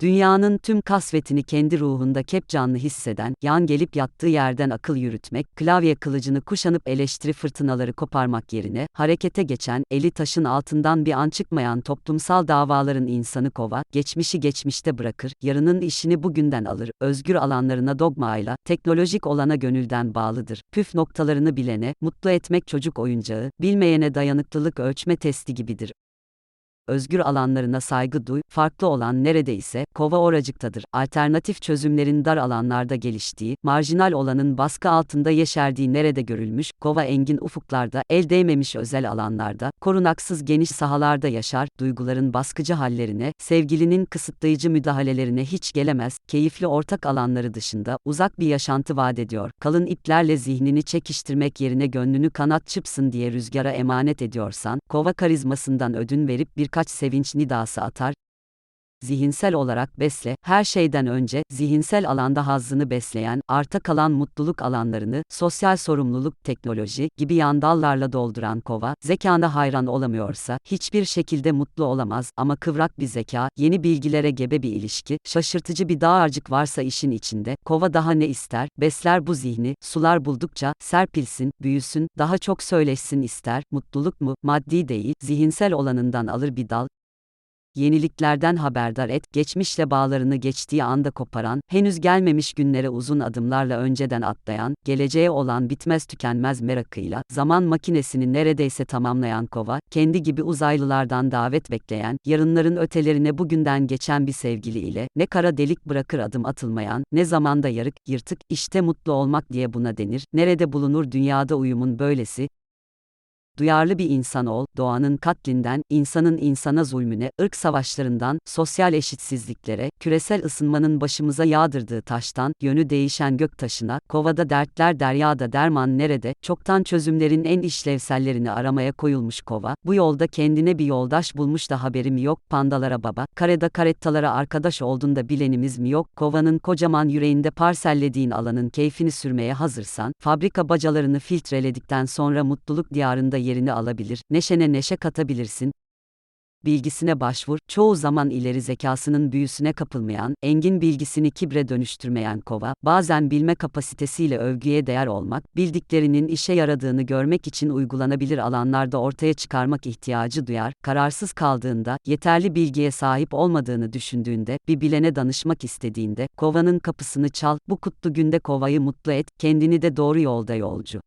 Dünyanın tüm kasvetini kendi ruhunda kep canlı hisseden, yan gelip yattığı yerden akıl yürütmek, klavye kılıcını kuşanıp eleştiri fırtınaları koparmak yerine, harekete geçen, eli taşın altından bir an çıkmayan toplumsal davaların insanı kova, geçmişi geçmişte bırakır, yarının işini bugünden alır, özgür alanlarına dogmayla, teknolojik olana gönülden bağlıdır. Püf noktalarını bilene, mutlu etmek çocuk oyuncağı, bilmeyene dayanıklılık ölçme testi gibidir özgür alanlarına saygı duy, farklı olan neredeyse, kova oracıktadır. Alternatif çözümlerin dar alanlarda geliştiği, marjinal olanın baskı altında yeşerdiği nerede görülmüş, kova engin ufuklarda, el değmemiş özel alanlarda, korunaksız geniş sahalarda yaşar, duyguların baskıcı hallerine, sevgilinin kısıtlayıcı müdahalelerine hiç gelemez, keyifli ortak alanları dışında, uzak bir yaşantı vaat ediyor. Kalın iplerle zihnini çekiştirmek yerine gönlünü kanat çıpsın diye rüzgara emanet ediyorsan, kova karizmasından ödün verip birkaç sevinç nidası atar, zihinsel olarak besle, her şeyden önce, zihinsel alanda hazzını besleyen, arta kalan mutluluk alanlarını, sosyal sorumluluk, teknoloji gibi yandallarla dolduran kova, zekanda hayran olamıyorsa, hiçbir şekilde mutlu olamaz ama kıvrak bir zeka, yeni bilgilere gebe bir ilişki, şaşırtıcı bir dağarcık varsa işin içinde, kova daha ne ister, besler bu zihni, sular buldukça, serpilsin, büyüsün, daha çok söyleşsin ister, mutluluk mu, maddi değil, zihinsel olanından alır bir dal, yeniliklerden haberdar et, geçmişle bağlarını geçtiği anda koparan, henüz gelmemiş günlere uzun adımlarla önceden atlayan, geleceğe olan bitmez tükenmez merakıyla, zaman makinesini neredeyse tamamlayan kova, kendi gibi uzaylılardan davet bekleyen, yarınların ötelerine bugünden geçen bir sevgili ile, ne kara delik bırakır adım atılmayan, ne zamanda yarık, yırtık, işte mutlu olmak diye buna denir, nerede bulunur dünyada uyumun böylesi, duyarlı bir insan ol, doğanın katlinden, insanın insana zulmüne, ırk savaşlarından, sosyal eşitsizliklere, küresel ısınmanın başımıza yağdırdığı taştan, yönü değişen gök taşına, kovada dertler deryada derman nerede, çoktan çözümlerin en işlevsellerini aramaya koyulmuş kova, bu yolda kendine bir yoldaş bulmuş da haberim yok, pandalara baba, kareda karettalara arkadaş olduğunda bilenimiz mi yok, kovanın kocaman yüreğinde parsellediğin alanın keyfini sürmeye hazırsan, fabrika bacalarını filtreledikten sonra mutluluk diyarında yerini alabilir, neşene neşe katabilirsin, bilgisine başvur, çoğu zaman ileri zekasının büyüsüne kapılmayan, engin bilgisini kibre dönüştürmeyen kova, bazen bilme kapasitesiyle övgüye değer olmak, bildiklerinin işe yaradığını görmek için uygulanabilir alanlarda ortaya çıkarmak ihtiyacı duyar, kararsız kaldığında, yeterli bilgiye sahip olmadığını düşündüğünde, bir bilene danışmak istediğinde, kovanın kapısını çal, bu kutlu günde kovayı mutlu et, kendini de doğru yolda yolcu.